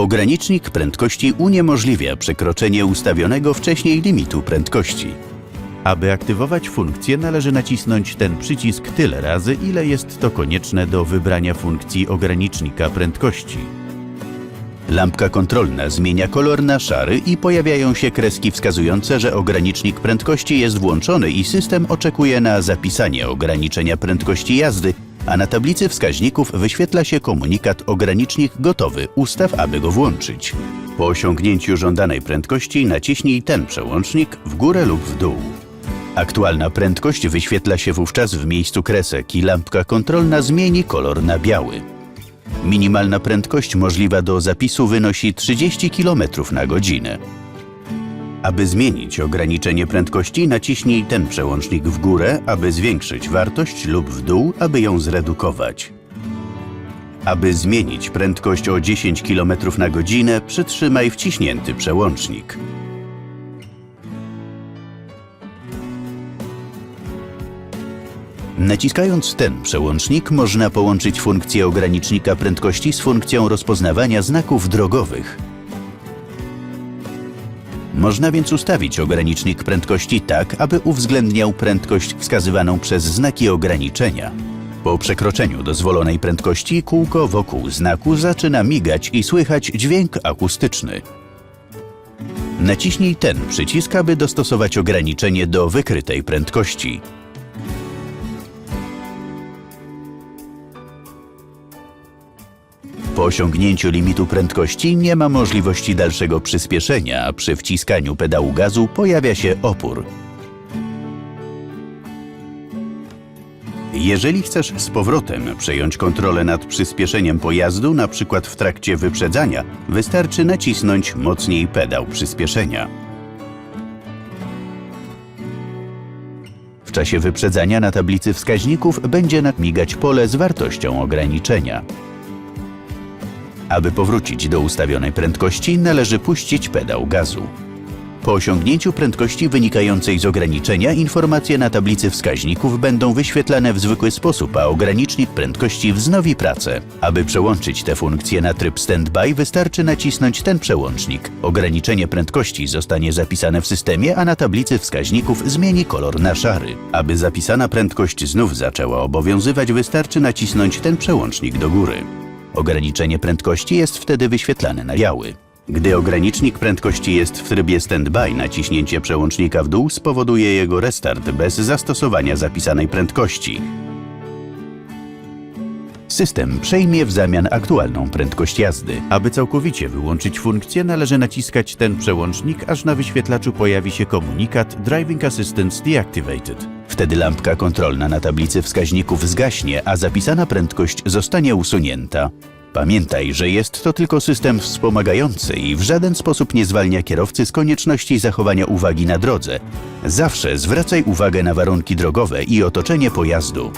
Ogranicznik prędkości uniemożliwia przekroczenie ustawionego wcześniej limitu prędkości. Aby aktywować funkcję, należy nacisnąć ten przycisk tyle razy, ile jest to konieczne do wybrania funkcji ogranicznika prędkości. Lampka kontrolna zmienia kolor na szary i pojawiają się kreski wskazujące, że ogranicznik prędkości jest włączony i system oczekuje na zapisanie ograniczenia prędkości jazdy, a na tablicy wskaźników wyświetla się komunikat ogranicznik gotowy, ustaw, aby go włączyć. Po osiągnięciu żądanej prędkości naciśnij ten przełącznik w górę lub w dół. Aktualna prędkość wyświetla się wówczas w miejscu kresek i lampka kontrolna zmieni kolor na biały. Minimalna prędkość możliwa do zapisu wynosi 30 km na godzinę. Aby zmienić ograniczenie prędkości, naciśnij ten przełącznik w górę, aby zwiększyć wartość lub w dół, aby ją zredukować. Aby zmienić prędkość o 10 km na godzinę, przytrzymaj wciśnięty przełącznik. Naciskając ten przełącznik można połączyć funkcję ogranicznika prędkości z funkcją rozpoznawania znaków drogowych. Można więc ustawić ogranicznik prędkości tak, aby uwzględniał prędkość wskazywaną przez znaki ograniczenia. Po przekroczeniu dozwolonej prędkości kółko wokół znaku zaczyna migać i słychać dźwięk akustyczny. Naciśnij ten przycisk, aby dostosować ograniczenie do wykrytej prędkości. Po osiągnięciu limitu prędkości nie ma możliwości dalszego przyspieszenia, a przy wciskaniu pedału gazu pojawia się opór. Jeżeli chcesz z powrotem przejąć kontrolę nad przyspieszeniem pojazdu, na przykład w trakcie wyprzedzania, wystarczy nacisnąć mocniej pedał przyspieszenia. W czasie wyprzedzania na tablicy wskaźników będzie nadmigać pole z wartością ograniczenia. Aby powrócić do ustawionej prędkości, należy puścić pedał gazu. Po osiągnięciu prędkości wynikającej z ograniczenia, informacje na tablicy wskaźników będą wyświetlane w zwykły sposób, a ogranicznik prędkości wznowi pracę. Aby przełączyć te funkcje na tryb standby, wystarczy nacisnąć ten przełącznik. Ograniczenie prędkości zostanie zapisane w systemie, a na tablicy wskaźników zmieni kolor na szary. Aby zapisana prędkość znów zaczęła obowiązywać, wystarczy nacisnąć ten przełącznik do góry. Ograniczenie prędkości jest wtedy wyświetlane na biały. Gdy ogranicznik prędkości jest w trybie standby, naciśnięcie przełącznika w dół spowoduje jego restart bez zastosowania zapisanej prędkości. System przejmie w zamian aktualną prędkość jazdy. Aby całkowicie wyłączyć funkcję, należy naciskać ten przełącznik, aż na wyświetlaczu pojawi się komunikat Driving Assistance Deactivated. Wtedy lampka kontrolna na tablicy wskaźników zgaśnie, a zapisana prędkość zostanie usunięta. Pamiętaj, że jest to tylko system wspomagający i w żaden sposób nie zwalnia kierowcy z konieczności zachowania uwagi na drodze. Zawsze zwracaj uwagę na warunki drogowe i otoczenie pojazdu.